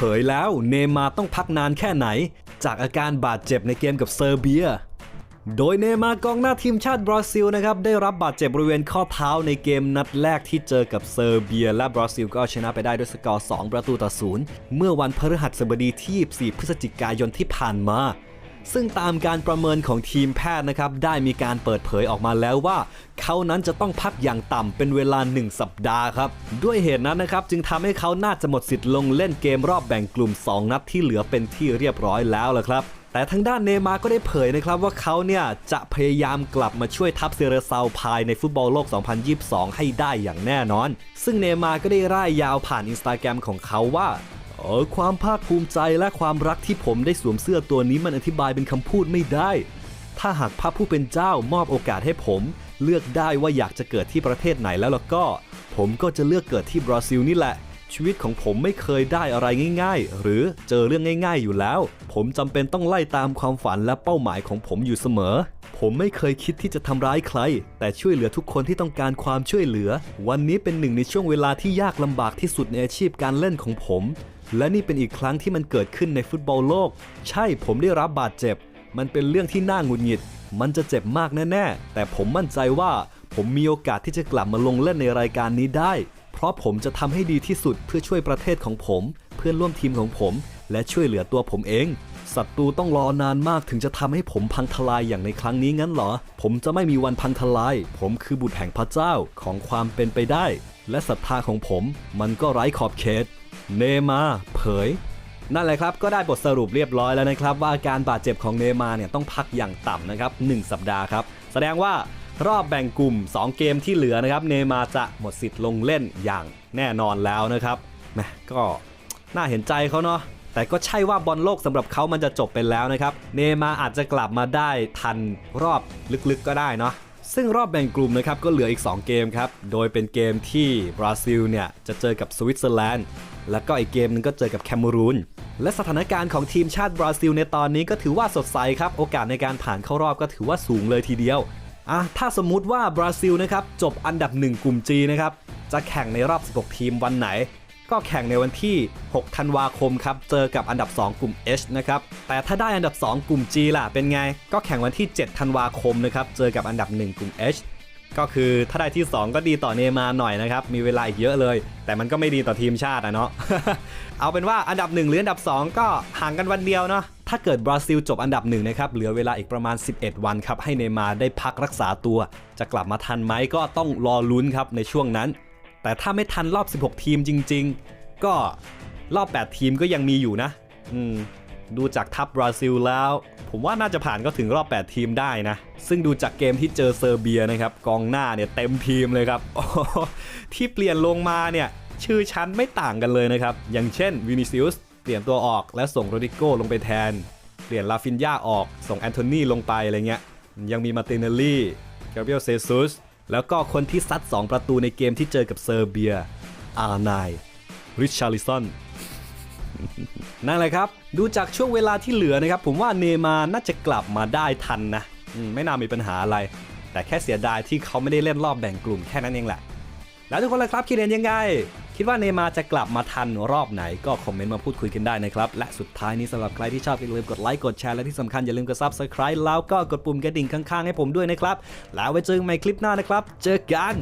เผยแล้วเนมาต้องพักนานแค่ไหน จากอาการบาดเจ็บในเกมกับเซอร์เบีย โดยเนมากองหน้าทีมชาติบราซิลนะครับได้รับบาดเจ็บบริเวณข้อเท้าในเกมนัดแรกที่เจอกับเซอร์เบีย และบราซิลก็เอาชนะไปได้ด้วยสกอร์ 2 ประตูต่อศูนย์เมื่อวันพฤหัสบดีที่ 24 พฤศจิกายนที่ผ่านมา ซึ่งตามการประเมินของทีมแพทย์นะครับ ได้มีการเปิดเผยออกมาแล้วว่า เขานั้นจะต้องพักอย่างต่ำเป็นเวลา 1 สัปดาห์ครับ ด้วยเหตุนั้นนะครับ จึงทำให้เขาน่าจะหมดสิทธิ์ลงเล่นเกมรอบแบ่งกลุ่ม 2 นัดที่เหลือเป็นที่เรียบร้อยแล้วละครับแต่ทางด้านเนย์มาร์ก็ได้เผยนะครับว่าเขาเนี่ยจะพยายามกลับมาช่วยทัพเซเรซาภายในฟุตบอลโลก 2022 ให้ได้อย่างแน่นอน ซึ่งเนย์มาร์ก็ได้ร่ายยาวผ่านอินสตาแกรมของเขาว่า ออความภาคภูมิใจและความรักที่ผมได้สวมเสื้อตัวนี้มันอธิบายเป็นคำพูดไม่ได้ ถ้าหากพระผู้เป็นเจ้ามอบโอกาสให้ผม เลือกได้ว่าอยากจะเกิดที่ประเทศไหนแล้วล่ะก็ ผมก็จะเลือกเกิดที่บราซิลนี่แหละ ชีวิตของผมไม่เคยได้อะไรง่ายๆ หรือเจอเรื่องง่ายๆอยู่แล้ว ผมจำเป็นต้องไล่ตามความฝันและเป้าหมายของผมอยู่เสมอ ผมไม่เคยคิดที่จะทำร้ายใคร แต่ช่วยเหลือทุกคนที่ต้องการความช่วยเหลือ วันนี้เป็นหนึ่งในช่วงเวลาที่ยากลำบากที่สุดในอาชีพการเล่นของผม และนี่เป็นอีกครั้งที่มันเกิดขึ้นในฟุตบอลโลก ใช่ผมได้รับบาดเจ็บ มันเป็นเรื่องที่น่าหงุดหงิด มันจะเจ็บมากแน่ๆ แต่ผมมั่นใจว่าผมมีโอกาสที่จะกลับมาลงเล่นในรายการนี้ได้ เพราะผมจะทำให้ดีที่สุดเพื่อช่วยประเทศของผม เพื่อนร่วมทีมของผม และช่วยเหลือตัวผมเองศัตรูต้องรอนานมากถึงจะทำให้ผมพังทลายอย่างในครั้งนี้งั้นเหรอ ผมจะไม่มีวันพังทลาย ผมคือบุตรแห่งพระเจ้าของความเป็นไปได้ และศรัทธาของผม มันก็ไร้ขอบเขต เนมาเผยนั่นแหละครับ ก็ได้บทสรุปเรียบร้อยแล้วนะครับ ว่าอาการบาดเจ็บของเนมาเนี่ยต้องพักอย่างต่ำนะครับ 1 สัปดาห์ครับ แสดงว่า รอบแบ่งกลุ่ม 2 เกมที่เหลือนะครับ เนย์มาจะหมดสิทธิ์ลงเล่นอย่างแน่นอนแล้วนะครับแหมก็น่าเห็นใจเขาเนาะแต่ก็ใช่ว่าบอลโลกสำหรับเขามันจะจบไปแล้วนะครับ เนย์มาอาจจะกลับมาได้ทันรอบลึกๆก็ได้เนาะซึ่งรอบแบ่งกลุ่มนะครับก็เหลืออีก 2 เกมครับ โดยเป็นเกมที่บราซิลเนี่ยจะเจอกับสวิตเซอร์แลนด์ แล้วก็อีกเกมหนึงก็เจอกับแคนารูน และสถานการณ์ของทีมชาติบราซิลในตอนนี้ก็ถือว่าสดใสครับ โอกาสในการผ่านเข้ารอบก็ถือว่าสูงเลยทีเดียว อะถ้าสมมุติว่าบราซิลนะครับจบอันดับ 1 กลุ่ม G นะครับจะแข่งในรอบ 16 ทีมวันไหน ก็แข่งในวันที่ 6 ธันวาคมครับเจอกับอันดับ 2 กลุ่ม H นะครับแต่ถ้าได้อันดับ 2 กลุ่ม G ล่ะเป็นไง ก็แข่งวันที่ 7 ธันวาคมนะครับเจอกับอันดับ 1 กลุ่ม H ก็คือถ้าได้ที่ 2 ก็ดีต่อเนมาหน่อยนะครับ มีเวลาอีกเยอะเลย แต่มันก็ไม่ดีต่อทีมชาติอะเนาะเอาเป็นว่าอันดับ 1 หรืออันดับ 2 ก็ห่างกันวันเดียวเนาะ ถ้าเกิดบราซิลจบอันดับหนึ่งนะครับ เหลือเวลาอีกประมาณ 11 วันครับ ให้เนมาร์ได้พักรักษาตัว จะกลับมาทันไหมก็ต้องรอลุ้นครับในช่วงนั้น แต่ถ้าไม่ทันรอบ 16 ทีมจริง ๆ ก็รอบ 8 ทีมก็ยังมีอยู่นะ อืม ดูจากทัพบราซิลแล้ว ผมว่าน่าจะผ่านก็ถึงรอบ 8 ทีมได้นะ ซึ่งดูจากเกมที่เจอเซอร์เบียนะครับ กองหน้าเนี่ยเต็มทีมเลยครับ ที่เปลี่ยนลงมาเนี่ยชื่อชั้นไม่ต่างกันเลยนะครับ อย่างเช่นวินิซิอุส เปลี่ยนตัวออกและส่งโรดิโก้ลงไปแทน เปลี่ยนลาฟินยาออกส่งแอนโทนีลงไปอะไรเงี้ย ยังมีมาติเนลลี่กาเบียลเซซุสแล้วก็คนที่ซัด 2 ประตูในเกมที่เจอกับเซอร์เบีย อาร์ไนริชาร์ลิสันนั่นแหละครับ ดูจากช่วงเวลาที่เหลือนะครับ ผมว่าเนย์มาน่าจะกลับมาได้ทันนะไม่น่ามีปัญหาอะไร แต่แค่เสียดายที่เขาไม่ได้เล่นรอบแบ่งกลุ่มแค่นั้นเองแหละ แล้วทุกคนล่ะครับคิดเห็นยังไง คิดว่าเนมาจะกลับมาทันรอบไหนก็คอมเมนต์มาพูดคุยกันได้นะครับ และสุดท้ายนี้สำหรับใครที่ชอบอย่าลืมกดไลค์กดแชร์และที่สำคัญอย่าลืมกดซับสไคร b e แล้วก็กดปุ่มกระดิ่งข้างๆให้ผมด้วยนะครับ แล้วไว้เจอกันใหม่คลิปหน้านะครับ เจอกัน